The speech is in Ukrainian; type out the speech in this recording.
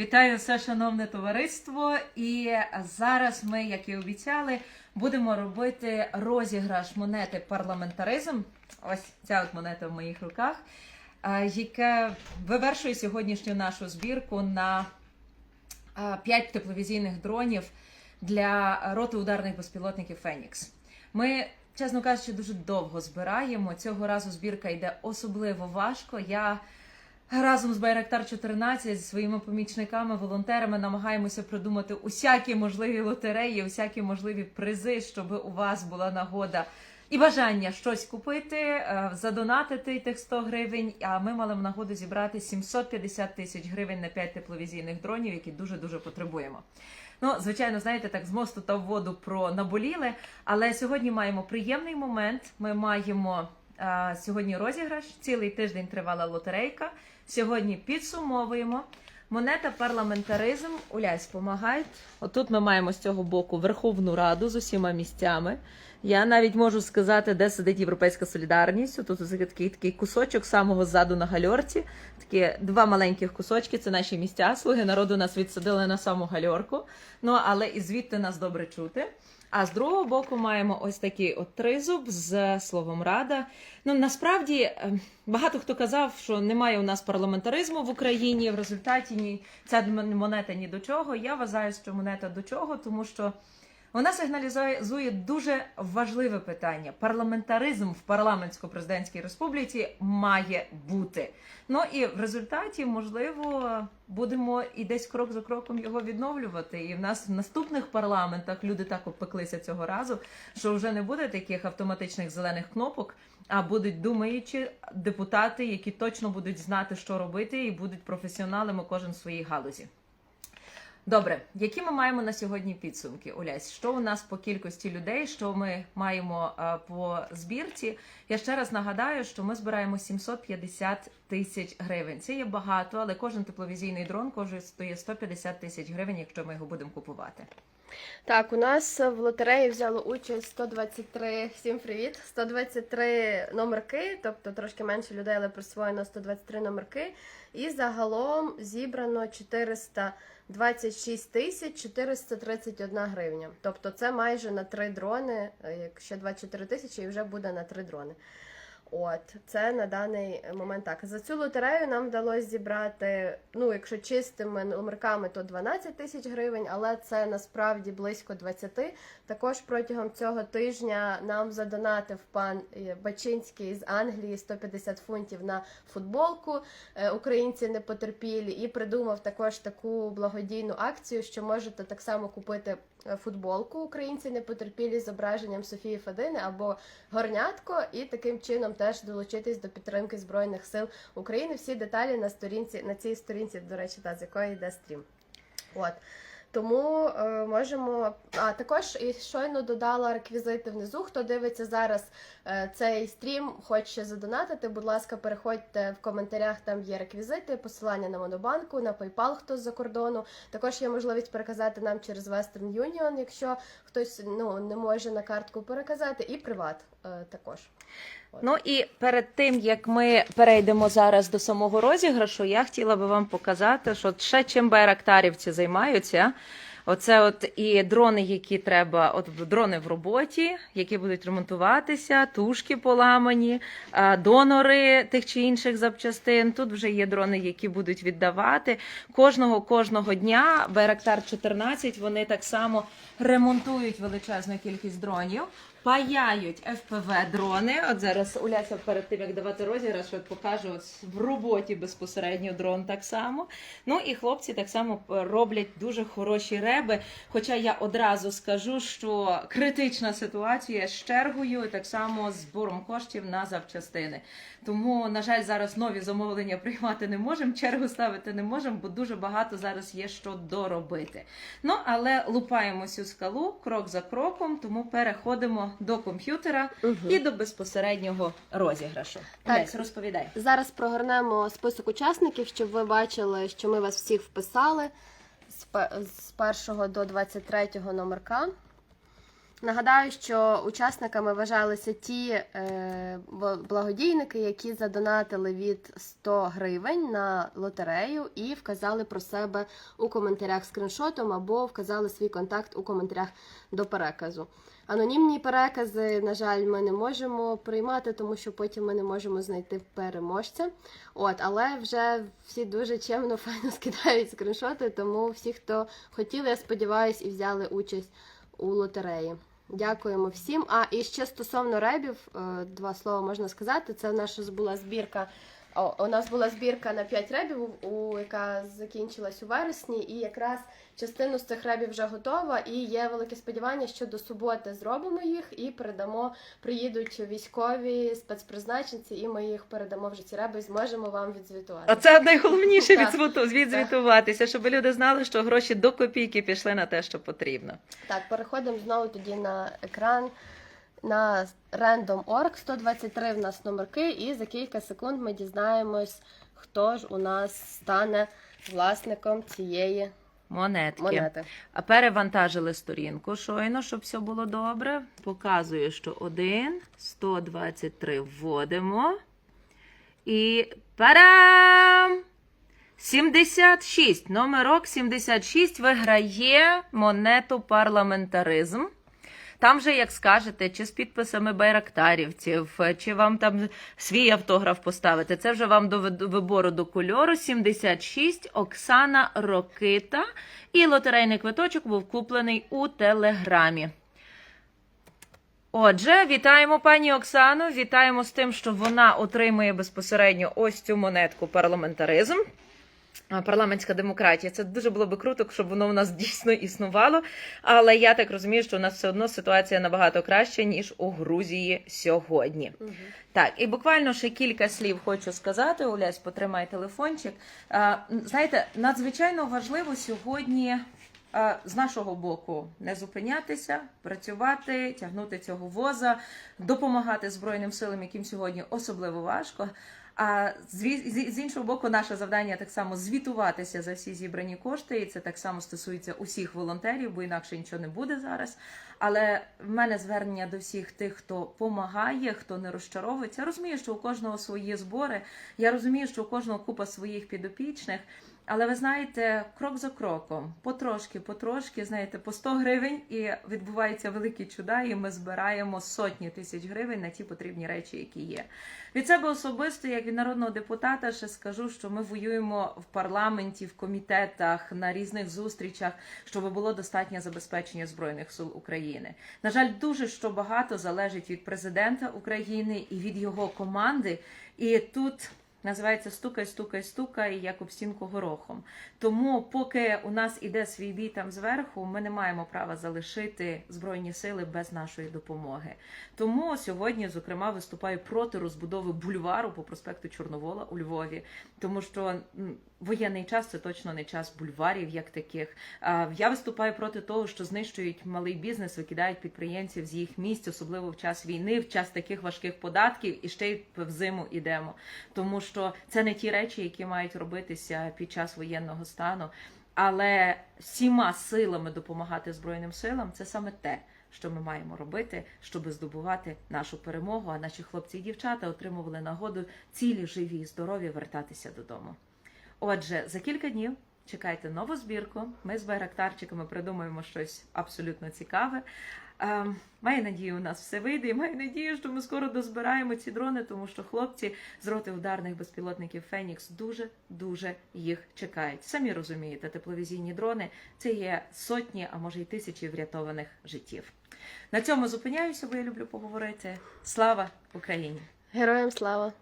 Вітаю все шановне товариство. І зараз ми, як і обіцяли, будемо робити розіграш монети парламентаризм. Ось ця от монета в моїх руках, е, яка вивершує сьогоднішню нашу збірку на 5 тепловізійних дронів для роти ударних безпілотників Фенікс. Ми, чесно кажучи, дуже довго збираємо. Цього разу збірка йде особливо важко. Я разом з Байрактар 14 зі своїми помічниками, волонтерами намагаємося придумати усякі можливі лотереї, усякі можливі призи, щоб у вас була нагода. І бажання щось купити, е, задонатити тих 100 гривень. А ми мали нагоду зібрати 750 тисяч гривень на 5 тепловізійних дронів, які дуже дуже потребуємо. Ну, звичайно, знаєте, так з мосту та в воду про наболіли. Але сьогодні маємо приємний момент. Ми маємо е, сьогодні розіграш. Цілий тиждень тривала лотерейка. Сьогодні підсумовуємо. Монета парламентаризм. Улясь, помагають. Отут ми маємо з цього боку Верховну Раду з усіма місцями. Я навіть можу сказати, де сидить Європейська солідарність. Тут такий такий кусочок самого ззаду на гальорці. Такі два маленьких кусочки. Це наші місця. Слуги народу нас відсадили на саму гальорку. Ну але і звідти нас добре чути. А з другого боку маємо ось такий от тризуб з словом рада. Ну насправді е, багато хто казав, що немає у нас парламентаризму в Україні. В результаті ні ця монета ні до чого. Я вважаю, що монета до чого, тому що вона сигналізує дуже важливе питання. Парламентаризм в парламентсько-президентській республіці має бути. Ну і в результаті, можливо, будемо і десь крок за кроком його відновлювати. І в нас в наступних парламентах люди так обпеклися цього разу, що вже не буде таких автоматичних зелених кнопок, а будуть думаючі депутати, які точно будуть знати, що робити, і будуть професіоналами кожен в своїй галузі. Добре, які ми маємо на сьогодні підсумки? Олясь, що у нас по кількості людей, що ми маємо по збірці? Я ще раз нагадаю, що ми збираємо 750 тисяч гривень. Це є багато, але кожен тепловізійний дрон коштує 150 тисяч гривень, якщо ми його будемо купувати. Так, у нас в лотереї взяло участь 123, всім привіт, 123 номерки, тобто трошки менше людей, але присвоєно 123 номерки. І загалом зібрано 426 тисяч 431 гривня. Тобто це майже на 3 дрони, е, якщо 24 тисячі, і вже буде на 3 дрони. От, це на даний момент так. За цю лотерею нам вдалося зібрати, ну, якщо чистими номерками, то 12 тисяч гривень, але це насправді близько 20. Також протягом цього тижня нам задонатив пан е, Бачинський з Англії 150 фунтів на футболку. е, Українці не потерпілі, і придумав також таку благодійну акцію, що можете так само купити футболку Українці не потерпілі з зображенням Софії Федини або горнятко, і таким чином теж долучитись до підтримки збройних сил України. Всі деталі на сторінці на цій сторінці, до речі, та з якої йде стрім. От. Тому е, можемо. А також і щойно додала реквізити внизу. Хто дивиться зараз е, цей стрім, хоче задонатити. Будь ласка, переходьте в коментарях. Там є реквізити, посилання на Монобанку, на PayPal, хто з-за кордону. Також є можливість переказати нам через Western Union, якщо хтось ну не може на картку переказати, і приват е, також. Ну і перед тим як ми перейдемо зараз до самого розіграшу, я хотіла би вам показати, що ще чим байрактарівці займаються. Оце от і дрони, які треба, от дрони в роботі, які будуть ремонтуватися, тушки поламані, донори тих чи інших запчастин. Тут вже є дрони, які будуть віддавати. Кожного кожного дня Байрактар 14 вони так само ремонтують величезну кількість дронів. Паяють FPV дрони. От зараз Уляся перед тим як давати розіграш, от покажу от в роботі безпосередньо дрон так само. Ну і хлопці так само роблять дуже хороші реби. Хоча я одразу скажу, що критична ситуація з чергою і так само збором коштів на запчастини. Тому, на жаль, зараз нові замовлення приймати не можемо, чергу ставити не можемо, бо дуже багато зараз є що доробити. Ну але лупаємо цю скалу крок за кроком, тому переходимо до комп'ютера і до безпосереднього розіграшу. Так. Лесь, розповідай. Зараз прогорнемо список учасників, щоб ви бачили, що ми вас всіх вписали з 1 до 23 номерка. Нагадаю, що учасниками вважалися ті е, благодійники, які задонатили від 100 гривень на лотерею і вказали про себе у коментарях скріншотом або вказали свій контакт у коментарях до переказу. Анонімні перекази, на жаль, ми не можемо приймати, тому що потім ми не можемо знайти переможця. От, але вже всі дуже чемно файно скидають скріншоти, тому всі, хто хотіли, я сподіваюся, і взяли участь у лотереї. Дякуємо всім. А і ще стосовно ребів, е, два слова можна сказати. Це наша була збірка. О, у нас була збірка на 5 ребів, у, яка закінчилась у вересні, і якраз частину з цих ребів вже готова. І є велике сподівання, що до суботи зробимо їх і передамо. Приїдуть військові спецпризначенці, і ми їх передамо вже ці реби і зможемо вам відзвітувати. Оце найголовніше відзвіту- відзвітуватися, щоб люди знали, що гроші до копійки пішли на те, що потрібно. Так, переходимо знову тоді на екран на random.org 123 в нас номерки, і за кілька секунд ми дізнаємось, хто ж у нас стане власником цієї Монетки. монети. А перевантажили сторінку щойно, щоб все було добре. Показую, що 1, 123 вводимо. І парам! 76. Номерок 76 виграє монету парламентаризм. Там вже, як скажете, чи з підписами байрактарівців, чи вам там свій автограф поставити. Це вже вам до вибору до кольору. 76 Оксана Рокита. І лотерейний квиточок був куплений у телеграмі. Отже, вітаємо пані Оксану. Вітаємо з тим, що вона отримує безпосередньо ось цю монетку парламентаризм. Парламентська демократія. Це дуже було би круто, щоб воно у нас дійсно існувало. Але я так розумію, що у нас все одно ситуація набагато краща, ніж у Грузії сьогодні. Так, і буквально ще кілька слів хочу сказати. Олясь, потримай телефончик. Знаєте, надзвичайно важливо сьогодні з нашого боку не зупинятися, працювати, тягнути цього воза, допомагати Збройним силам, яким сьогодні особливо важко. А з, іншого боку, наше завдання так само звітуватися за всі зібрані кошти, і це так само стосується усіх волонтерів, бо інакше нічого не буде зараз. Але в мене звернення до всіх тих, хто помагає, хто не розчаровується. Я розумію, що у кожного свої збори. Я розумію, що у кожного купа своїх підопічних. Але ви знаєте, крок за кроком, потрошки, потрошки, знаєте, по 100 гривень і відбуваються великі чуда, і ми збираємо сотні тисяч гривень на ті потрібні речі, які є. Від себе особисто, як від народного депутата, ще скажу, що ми воюємо в парламенті, в комітетах, на різних зустрічах, щоб було достатнє забезпечення збройних сил України. На жаль, дуже що багато залежить від президента України і від його команди. І тут називається стукай, стукай, стукай, як об стінку горохом. Тому, поки у нас іде свій бій там зверху, ми не маємо права залишити збройні сили без нашої допомоги. Тому сьогодні, зокрема, виступаю проти розбудови бульвару по проспекту Чорновола у Львові, тому що воєнний час це точно не час бульварів, як таких. Я виступаю проти того, що знищують малий бізнес, викидають підприємців з їх місць, особливо в час війни, в час таких важких податків, і ще й в зиму ідемо. Тому що це не ті речі, які мають робитися під час воєнного стану. Але всіма силами допомагати Збройним силам це саме те, що ми маємо робити, щоб здобувати нашу перемогу. А наші хлопці і дівчата отримували нагоду цілі, живі і здорові вертатися додому. Отже, за кілька днів чекайте нову збірку. Ми з байрактарчиками придумаємо щось абсолютно цікаве. Ем, Маю надію, у нас все вийде, і маю надію, що ми скоро дозбираємо ці дрони, тому що хлопці з роти ударних безпілотників Фенікс дуже дуже їх чекають. Самі розумієте, тепловізійні дрони це є сотні, а може й тисячі врятованих життів. На цьому зупиняюся, бо я люблю поговорити. Слава Україні! Героям слава!